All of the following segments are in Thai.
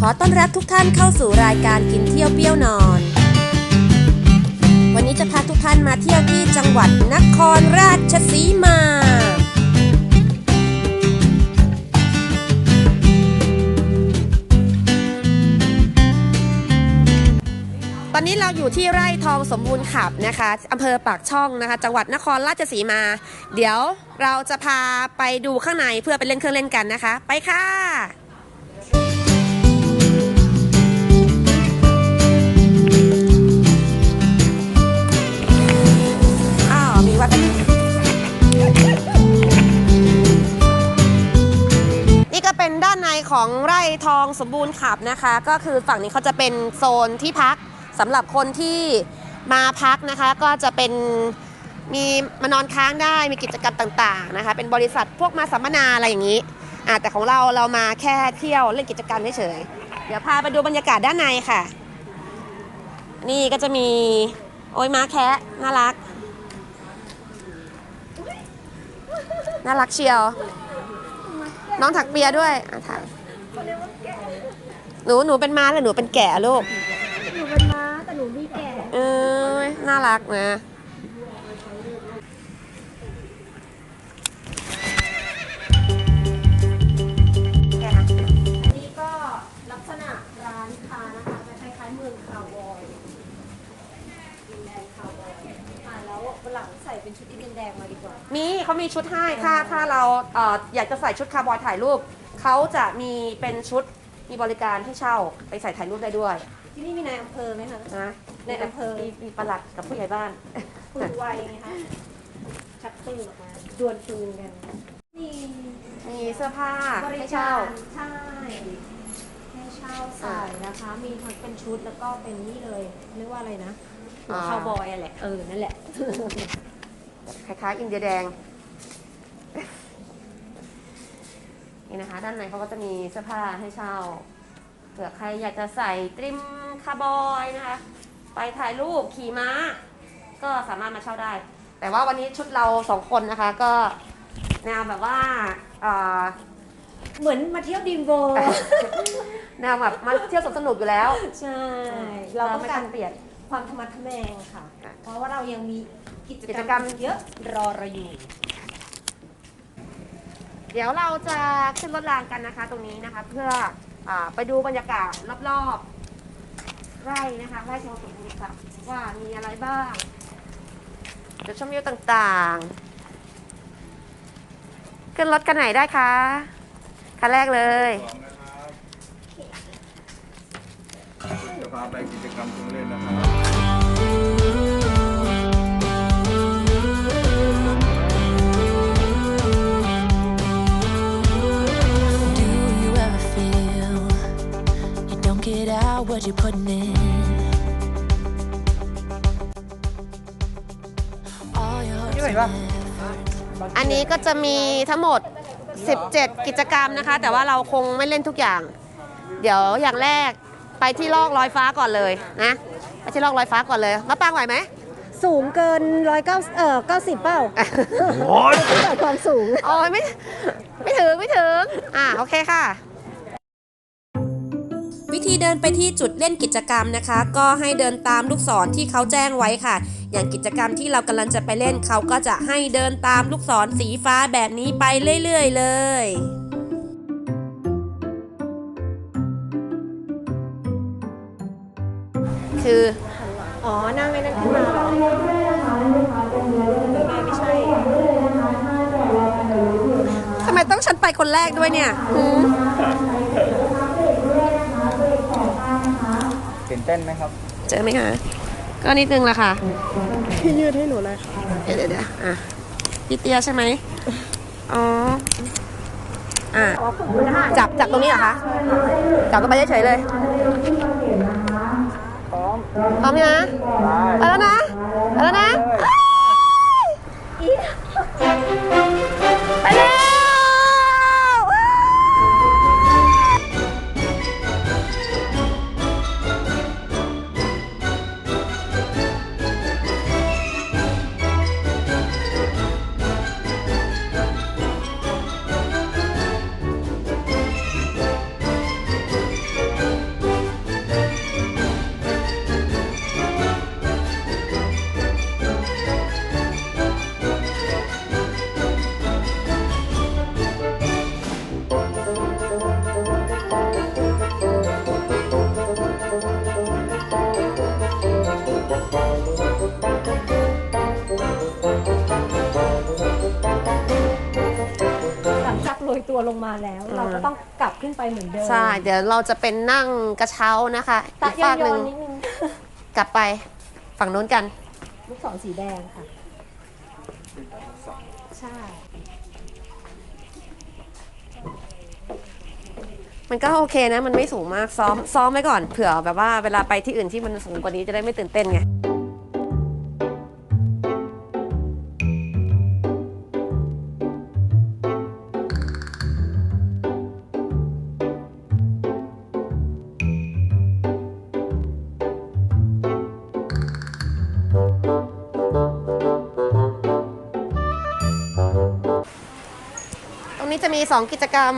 ขอต้อนรับทุกท่านเข้าสู่รายการกินเที่ยวเปรี้ยวนอน วันนี้จะพาทุกท่านมาเที่ยวที่จังหวัดนครราชสีมา อนนี้เราอยู่ที่ไร่ทองสมบูรณ์ขับนะคะอำเภอปากช่องนะคะ จังหวัดนครราชสีมา เดี๋ยวเราจะพาไปดูข้างในเพื่อไปเล่นเครื่องเล่นกันนะคะ ไปค่ะอ้าวมีวัดนี่ก็เป็นด้านในของไร่ทองสมบูรณ์ขับนะคะ ก็คือฝั่งนี้เขาจะเป็นโซนที่พัก สำหรับคนที่มาพักนะคะก็จะเป็นมีมานอนค้างได้มีกิจกรรมต่างๆนะคะ เป็นบริษัทพวกมาสัมมนาอะไรอย่างนี้อ่าแต่ของเราเรามาแค่เที่ยวเล่นกิจกรรมเฉยๆเดี๋ยวพาไปดูบรรยากาศด้านในค่ะ นี่ก็จะมีโอ้ยม้าแคะน่ารัก น่ารักเชียว น้องถักเปียด้วยอะถ่ายหนูหนูเป็นม้าหรือหนูเป็นแก่ลูก หนูเป็นม้าแต่หนูมีแก่ เอ้ย น่ารักนะแกนะ อันนี้ก็ลักษณะร้านค้านะคะจะคล้ายๆเมืองคาวบอยดินแดงคาวบอยอ่าแล้ววันหลังใส่เป็นชุดอินเดียนแดงมาดีกว่า มีเขามีชุดให้ถ้าถ้าเราเอ่ออยากจะใส่ชุดคาร์บอยถ่ายรูป เขาจะมีเป็นชุดมีบริการให้เช่าไปใส่ถ่ายรูปได้ด้วย ที่นี่มีนายอำเภอไหมคะนะในอำเภอมีมีประหลัดกับผู้ใหญ่บ้านปืนไวไงคะชักปืนออกมาดวลปืนกันมีมีเสื้อผ้าบริให้กาเช่า รใช่ให้เช่าใส่นะคะ มีทั้งเป็นชุดแล้วก็เป็นนี่เลยเรียกว่าอะไรนะหัวอ่า คาวบอยอะแหละเออนั่นแหละ คล้ายๆอินเดียแดง นี่นะคะ ด้านในเขาก็จะมีเสื้อผ้าให้เช่าเผื่อใครอยากจะใส่ตริม คาร์บอยนะคะ ไปถ่ายรูปขี่ม้า ก็สามารถมาเช่าได้ แต่ว่าวันนี้ชุดเราสองคนนะคะก็แนวแบบว่าเอ่อเหมือนมาเที่ยวดีมโวแนวแบบมาเที่ยวสวนสนุกอยู่แล้ว ใช่ เราต้องไม่การเปลี่ยนความธรรมะทแมงค่ะค่ะเพราะว่าเรายังมีกิจกิกจรรมกรรมเยอะรอเราอยู่ เดี๋ยวเราจะขึ้นรถรางกันนะคะตรงนี้นะคะ เพื่ออาไปดูบรรยากาศรอบๆ ไร่นะคะไร่ชมสมบูรณ์ค่ะว่ามีอะไรบ้างจุดชมวิวต่างๆ ขึ้นรถกันไหนได้คะคันแรกเลยสองนะครับจะพาไปกิจกรรมตรงเล่นนะครับ get out what you're putting in? All your hopes and efforts. อันนี้ก็จะมีทั้งหมด 17 กิจกรรมนะคะ แต่ว่าเราคงไม่เล่นทุกอย่าง เดี๋ยวอย่างแรกไปที่ลอกลอยฟ้าก่อนเลยนะไปที่ลอกลอยฟ้าก่อนเลยมะปางไหวไหม สูงเกินร้อยเก้าเออเก้าสิบเปล่าแต่ความสูง โอ้ยไม่ไม่ถึงไม่ถึง อ่าโอเคค่ะวิธี เดินไปที่จุดเล่นกิจกรรมนะคะ ก็ให้เดินตามลูกศรที่เขาแจ้งไว้ค่ะ อย่างกิจกรรมที่เรากำลังจะไปเล่นเขาก็จะให้เดินตามลูกศรสีฟ้าแบบนี้ไปเรื่อยๆเลยคืออ๋อนั่งไอ้นั่นขึ้นมาไม่ใช่ทำไมต้องฉันไปคนแรกด้วยเนี่ยหืม ตื่น เต้นไหมครับ เจอไหมคะ ก็นิดนึงละค่ะ พี่ยืดให้หนูเลยเดี๋ยวเดี๋ยวเดี๋ยวอะพี่เตี้ยใช่ไหมอ๋อ อะ จับจับตรงนี้เหรอคะ จับตรงไปเฉยๆเลยพร้อมพร้อมยังนะไปแล้วนะไปแล้วนะ ตัวลงมาแล้ว เราก็ต้องกลับขึ้นไปเหมือนเดิมใช่ เดี๋ยวเราจะเป็นนั่งกระเช้านะคะตะอีกยอฝานกหนึ่งๆนิดนึงกลับไปฝั่งนู้นกัน ลูกศรสีแดงค่ะ ใช่ มันก็โอเคนะ มันไม่สูงมากซ้อมซ้อมไว้ก่อนเผื่อแบบว่าเวลาไปที่อื่นที่มันสูงกว่านี้จะได้ไม่ตื่นเต้นไง จะมี 2 กิจกรรม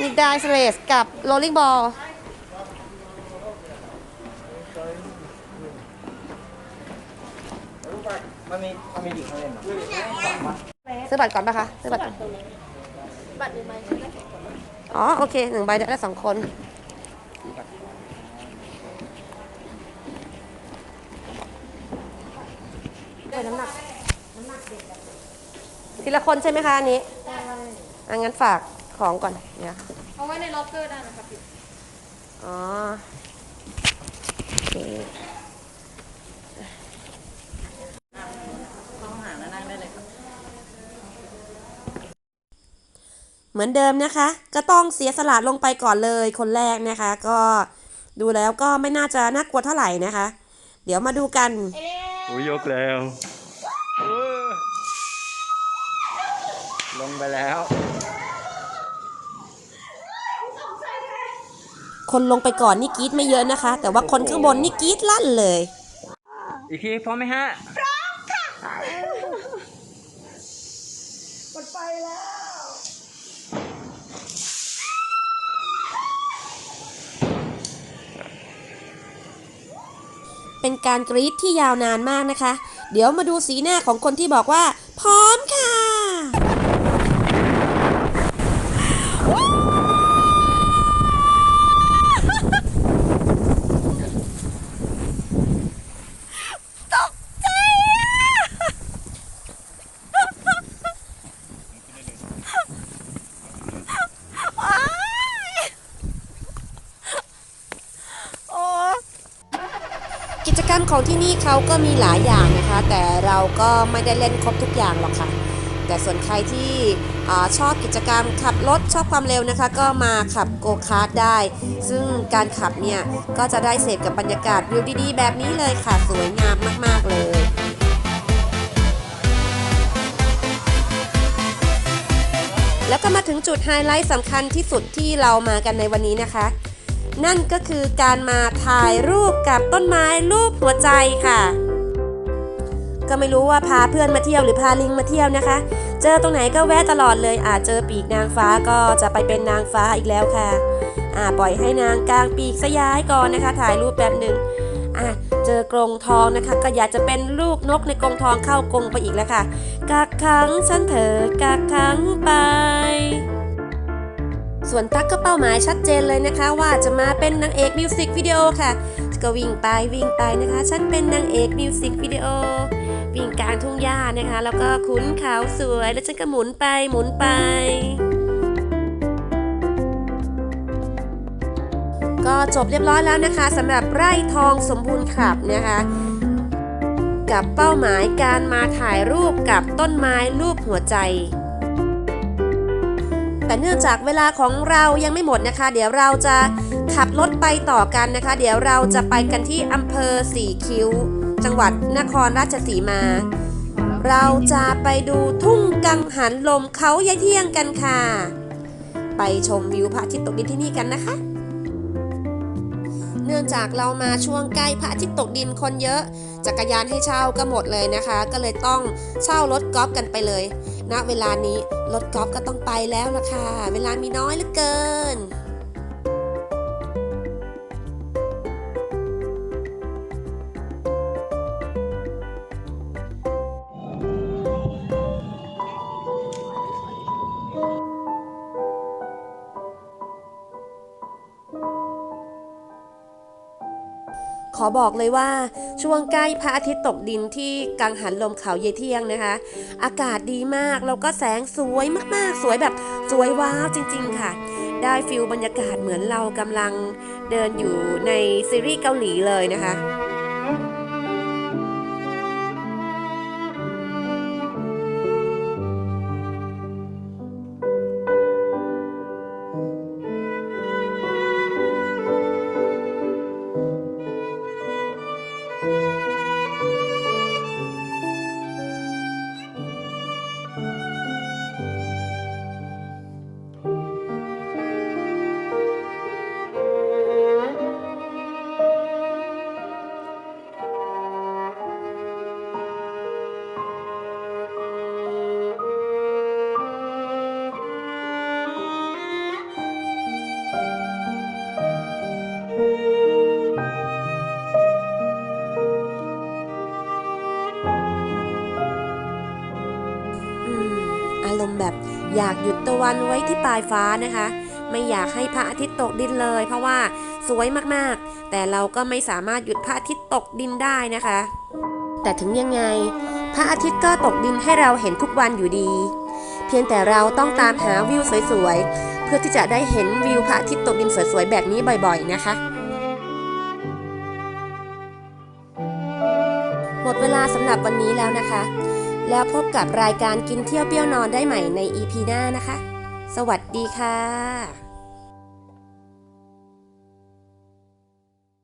มีไดสเลสกับโรลลิ่งบอลมันมีมันมีอีกเขาเล่นเหรอซื้อบัตรก่อนปะคะซื้อบัตรก่อนบัตรหนึ่งใบใช้ได้สองคนอ๋อ โอเคหนึ่งใบได้สองคนด้วยน้ำหนัก ทีละคนใช่ไหมคะอันนี้อังั้นฝากของก่อนเดี๋ยวเอาไว้ในล็อกเกอร์ได้นะคะพี่อ๋อโอเคเหมือนเดิมนะคะ ก็ต้องเสียสละลงไปก่อนเลยคนแรกนะคะ ก็ดูแล้วก็ไม่น่าจะน่ากลัวเท่าไหร่นะคะ เดี๋ยวมาดูกันโอ้ยยกแล้วเออ ลงไปแล้ว คนลงไปก่อนนี่กรี๊ดไม่เยอะนะคะ แต่ว่าคนข้างบนนี่กรี๊ดลั่นเลย อีกทีพร้อมไหมฮะเป็นการกรี๊ดที่ยาวนานมากนะคะ เดี๋ยวมาดูสีหน้าของคนที่บอกว่า พร้อมค่ะ กิจกรรม ของที่นี่เขาก็มีหลายอย่างนะคะ แต่เราก็ไม่ได้เล่นครบทุกอย่างหรอกค่ะ แต่ส่วนใครที่ชอบกิจกรรมขับรถชอบความเร็วนะคะ ก็มาขับโกคาร์ทได้ ซึ่งการขับเนี่ย ก็จะได้เสพกับบรรยากาศวิวดีๆ แบบนี้เลยค่ะ สวยงามมากๆเลยแล้วก็มาถึงจุดไฮไลท์สำคัญที่สุดที่เรามากันในวันนี้นะคะ นั่นก็คือการมาถ่ายรูปกับต้นไม้รูปหัวใจค่ะ ก็ไม่รู้ว่าพาเพื่อนมาเที่ยวหรือพาลิงมาเที่ยวนะคะ เจอตรงไหนก็แวะตลอดเลยอาจเจอปีกนางฟ้าก็จะไปเป็นนางฟ้าอีกแล้วค่ะอ่าปล่อยให้นางกลางปีกสยายก่อนนะคะ ถ่ายรูปแบบหนึ่งอะเจอกรงทองนะคะ ก็อยากจะเป็นลูกนกในกรงทองเข้ากรงไปอีกแล้วค่ะกักขังฉันเถอะกักขังไป ส่วนตั๊กก็เป้าหมายชัดเจนเลยนะคะ ว่าจะมาเป็นนางเอกมิวสิกวิดีโอค่ะ ก็วิ่งไปวิ่งไปนะคะ ฉันเป็นนางเอกมิวสิกวิดีโอวิ่งกลางทุ่งหญ้านะคะ แล้วก็ขุนเขาสวยแล้วฉันก็หมุนไปหมุนไปก็จบเรียบร้อยแล้วนะคะสำหรับไร่ทองสมบูรณ์ขับนะคะ กับเป้าหมายการมาถ่ายรูปกับต้นไม้รูปหัวใจ แต่เนื่องจากเวลาของเรายังไม่หมดนะคะ เดี๋ยวเราจะขับรถไปต่อกันนะคะ เดี๋ยวเราจะไปกันที่อำเภอสีคิ้ว จังหวัดนครราชสีมา เราจะไปดูทุ่งกังหันลมเขายายเที่ยงกันค่ะ ไปชมวิวพระอาทิตย์ตกดินที่นี่กันนะคะ เนื่องจากเรามาช่วงใกล้พระอาทิตย์ตกดินคนเยอะ จักรยานให้เช่าก็หมดเลยนะคะ ก็เลยต้องเช่ารถกอล์ฟกันไปเลย ณเวลานี้รถกอล์ฟก็ต้องไปแล้วล่ะค่ะ เวลามีน้อยเหลือเกิน ขอบอกเลยว่าช่วงใกล้พระอาทิตย์ตกดินที่กังหันลมเขาเยเที่ยงนะคะ อากาศดีมากแล้วก็แสงสวยมากๆ สวยแบบสวยว้าวจริง ๆ ค่ะ ได้ฟิลบรรยากาศเหมือนเรากำลังเดินอยู่ในซีรีส์เกาหลีเลยนะคะ แบบ อยากหยุดตะวันไว้ที่ปลายฟ้านะคะ ไม่อยากให้พระอาทิตย์ตกดินเลย เพราะว่าสวยมากๆ แต่เราก็ไม่สามารถหยุดพระอาทิตย์ตกดินได้นะคะ แต่ถึงยังไง พระอาทิตย์ก็ตกดินให้เราเห็นทุกวันอยู่ดี เพียงแต่เราต้องตามหาวิวสวยๆเพื่อที่จะได้เห็นวิวพระอาทิตย์ตกดินสวยๆแบบนี้บ่อย ๆ นะคะหมดเวลาสำหรับวันนี้แล้วนะคะ แล้วพบกับรายการกินเที่ยวเปรี้ยวนอนได้ใหม่ใน EP หน้านะคะ สวัสดีค่ะ